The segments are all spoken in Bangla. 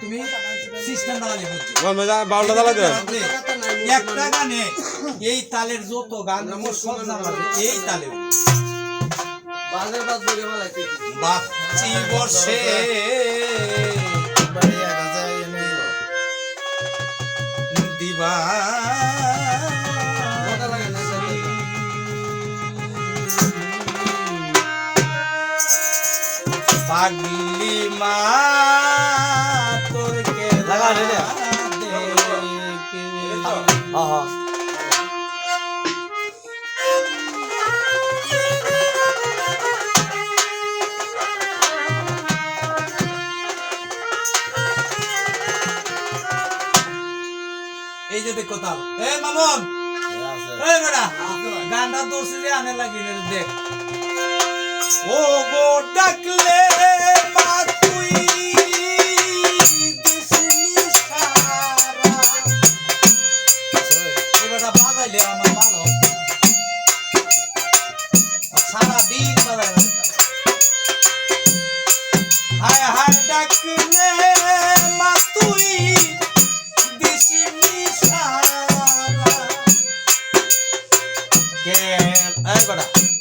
তুমি সিস্টেম বাউলটা দালা দেন একটা গানে এই তালের যত গান সব এই তালে। বাজার বাজ বলে বাচ্চি বসে পাগলি মা তোর কে লাগা রে রে। হ্যাঁ এই যে দেখ কোথাও এ মামন। এই বেটা গানটা আনে লাগি রে দেখ ও গো ডাকলে এই বেটা কে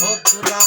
ভক্তরা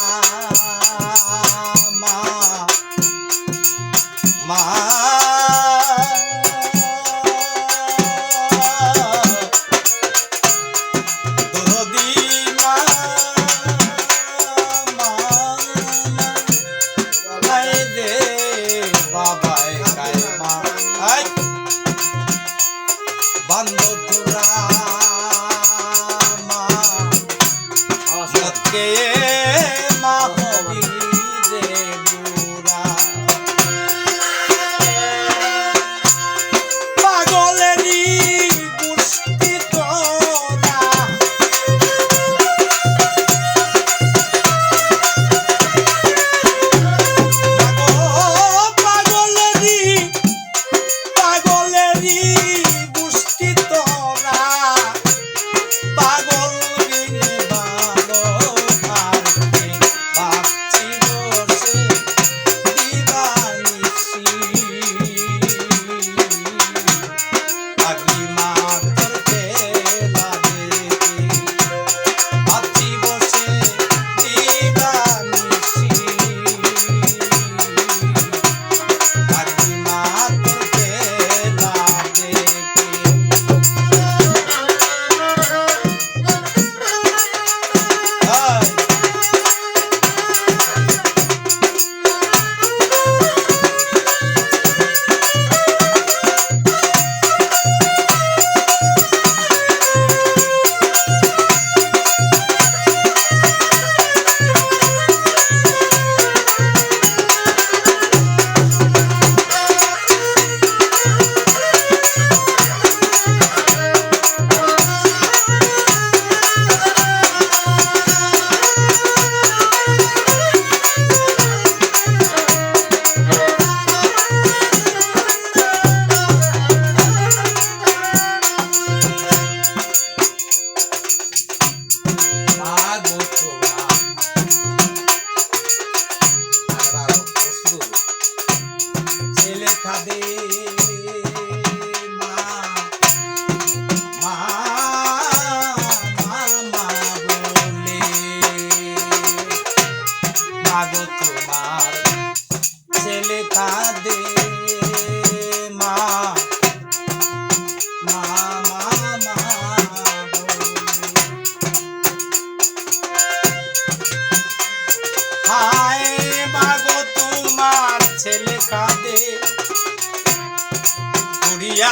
কুড়িয়া